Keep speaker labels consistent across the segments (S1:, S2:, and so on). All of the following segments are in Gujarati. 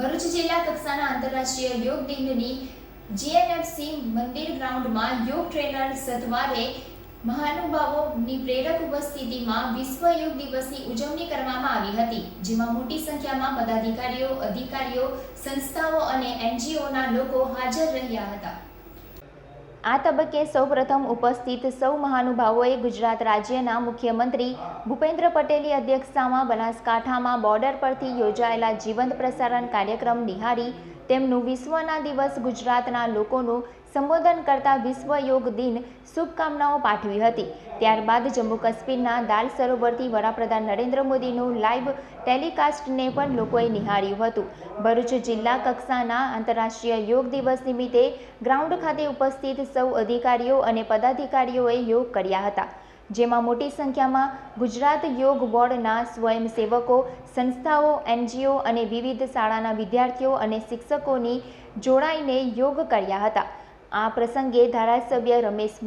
S1: ભરૂચ જિલ્લા કક્ષાના આંતરરાષ્ટ્રીય યોગ દિનની જીએનએફસી મંદિર ગ્રાઉન્ડમાં યોગ ટ્રેનર સથવારે મહાનુભાવોની પ્રેરક ઉપસ્થિતિમાં વિશ્વ યોગ દિવસની ઉજવણી કરવામાં આવી હતી, જેમાં મોટી સંખ્યામાં પદાધિકારીઓ, અધિકારીઓ, સંસ્થાઓ અને એનજીઓના લોકો હાજર રહ્યા હતા. આ તબક્કે સૌપ્રથમ ઉપસ્થિત સૌ મહાનુભાવોએ ગુજરાત રાજ્યના મુખ્યમંત્રી ભૂપેન્દ્ર પટેલની અધ્યક્ષતામાં બનાસકાંઠામાં બોર્ડર પરથી યોજાયેલા જીવંત પ્રસારણ કાર્યક્રમ નિહાળી તેમનું વિશ્વના દિવસ ગુજરાતના લોકોનું સંબોધન કરતા વિશ્વ યોગ દિન શુભકામનાઓ પાઠવી હતી. ત્યારબાદ જમ્મુ કાશ્મીરના દાલ સરોવરથી વડાપ્રધાન નરેન્દ્ર મોદીનું લાઇવ ટેલિકાસ્ટને પણ લોકોએ નિહાળ્યું હતું. ભરૂચ જિલ્લા કક્ષાના આંતરરાષ્ટ્રીય યોગ દિવસ નિમિત્તે ગ્રાઉન્ડ ખાતે ઉપસ્થિત સૌ અધિકારીઓ અને પદાધિકારીઓએ યોગ કર્યા હતા. જેમાં મોટી સંખ્યામાં ગુજરાત યોગ બોર્ડના સ્વયંસેવકો, સંસ્થાઓ, એનજીઓ અને વિવિધ શાળાના વિદ્યાર્થીઓ અને શિક્ષકોની જોડાઈને યોગ કર્યા હતા. આ પ્રસંગે ધારાસભ્ય રમેશ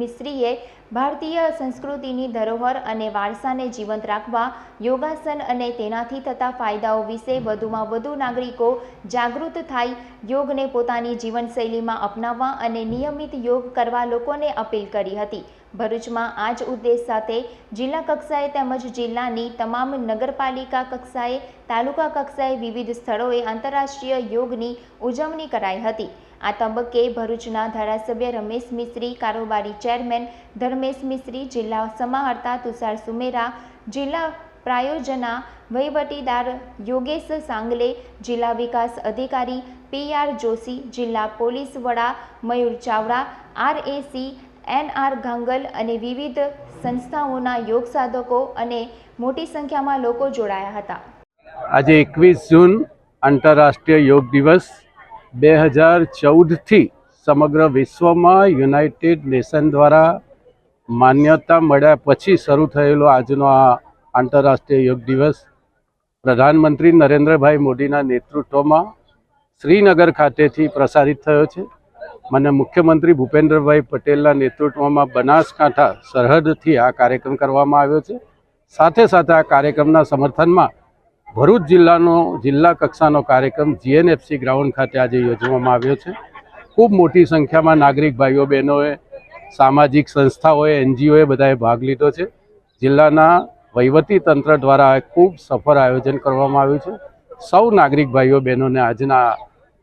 S1: મિસ્ત્રીએ ભારતીય સંસ્કૃતિની ધરોહર અને વારસાને જીવંત રાખવા, યોગાસન અને તેનાથી થતા ફાયદાઓ વિશે વધુમાં વધુ નાગરિકો જાગૃત થાય, યોગને પોતાની જીવનશૈલીમાં અપનાવવા અને નિયમિત યોગ કરવા લોકોને અપીલ કરી હતી. ભરૂચમાં આ જ ઉદ્દેશ સાથે જિલ્લા કક્ષાએ તેમજ જિલ્લાની તમામ નગરપાલિકા કક્ષાએ, તાલુકા કક્ષાએ વિવિધ સ્થળોએ આંતરરાષ્ટ્રીય યોગની ઉજવણી કરાઈ હતી. આ તબક્કે ભરૂચના ધારાસભ્ય રમેશ મિસ્ત્રી કારોબારી ચેરમેન ધર્મેશ મિસ્ત્રી જિલ્લા સમાહર્તા તુષાર સુમેરા, જિલ્લા પ્રાયોજના વહીવટીદાર યોગેશ સાંગલે, જિલ્લા વિકાસ અધિકારી પી આર જોશી, જિલ્લા પોલીસ વડા Mayur Chavda, RAC N R Gangal અને વિવિધ સંસ્થાઓના યોગ સાધકો અને મોટી સંખ્યામાં લોકો જોડાયા હતા.
S2: આજે એકવીસ જૂન આંતરરાષ્ટ્રીય યોગ દિવસ બે હજાર ચૌદથી સમગ્ર વિશ્વમાં યુનાઇટેડ નેશન દ્વારા માન્યતા મળ્યા પછી શરૂ થયેલો આજનો આ આંતરરાષ્ટ્રીય યોગ દિવસ પ્રધાનમંત્રી નરેન્દ્રભાઈ મોદીના નેતૃત્વમાં શ્રીનગર ખાતેથી પ્રસારિત થયો છે. મને મુખ્યમંત્રી ભૂપેન્દ્રભાઈ પટેલના નેતૃત્વમાં બનાસકાંઠા સરહદથી આ કાર્યક્રમ કરવામાં આવ્યો છે. સાથે સાથે આ કાર્યક્રમના સમર્થનમાં ભરૂચ જિલ્લાનો, જિલ્લા કક્ષાનો કાર્યક્રમ જીએનએફસી ગ્રાઉન્ડ ખાતે આજે યોજવામાં આવ્યો છે. ખૂબ મોટી સંખ્યામાં નાગરિક ભાઈઓ, બહેનોએ, સામાજિક સંસ્થાઓએ, એનજીઓએ બધાએ ભાગ લીધો છે. જિલ્લાના વહીવટી તંત્ર દ્વારા ખૂબ સફળ આયોજન કરવામાં આવ્યું છે. સૌ નાગરિક ભાઈઓ, બહેનોને આજના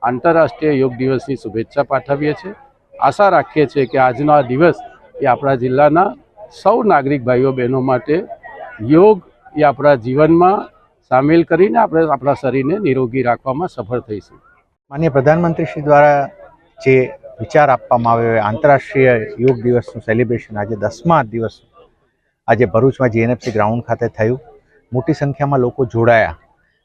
S2: આંતરરાષ્ટ્રીય યોગ દિવસની શુભેચ્છા પાઠવીએ છીએ. આશા રાખીએ છીએ કે આજનો આ દિવસ એ આપણા જિલ્લાના સૌ નાગરિક ભાઈઓ, બહેનો માટે યોગ એ આપણા જીવનમાં સામેલ કરીને આપણે આપણા શરીરને નિરોગી રાખવામાં સફળ થઈશું.
S3: માન્ય પ્રધાનમંત્રી શ્રી દ્વારા જે વિચાર આપવામાં આવ્યો આંતરરાષ્ટ્રીય યોગ દિવસનું સેલિબ્રેશન આજે દસમા દિવસ આજે ભરૂચમાં જીએનએફસી ગ્રાઉન્ડ ખાતે થયું. મોટી સંખ્યામાં લોકો જોડાયા.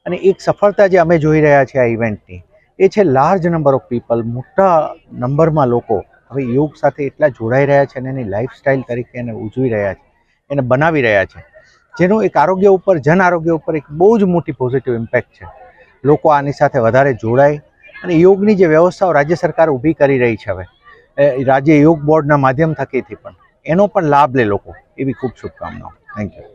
S3: અને એક સફળતા જે અમે જોઈ રહ્યા છીએ આ ઇવેન્ટની એ છે લાર્જ નંબર ઓફ પીપલ. મોટા નંબરમાં લોકો હવે યોગ સાથે એટલા જોડાઈ રહ્યા છે અને એની લાઈફસ્ટાઈલ તરીકે એને ઉજવી રહ્યા છે, એને બનાવી રહ્યા છે. જેનું એક આરોગ્ય ઉપર જન આરોગ્ય ઉપર એક બહુ જ મોટી પોઝિટિવ ઇમ્પેક્ટ છે. લોકો આની સાથે વધારે જોડાય અને યોગની જે વ્યવસ્થાઓ રાજ્ય સરકાર ઊભી કરી રહી છે હવે રાજ્ય યોગ બોર્ડના માધ્યમ થકીથી પણ, એનો પણ લાભ લે લોકો, એવી ખૂબ શુભકામનાઓ. Thank you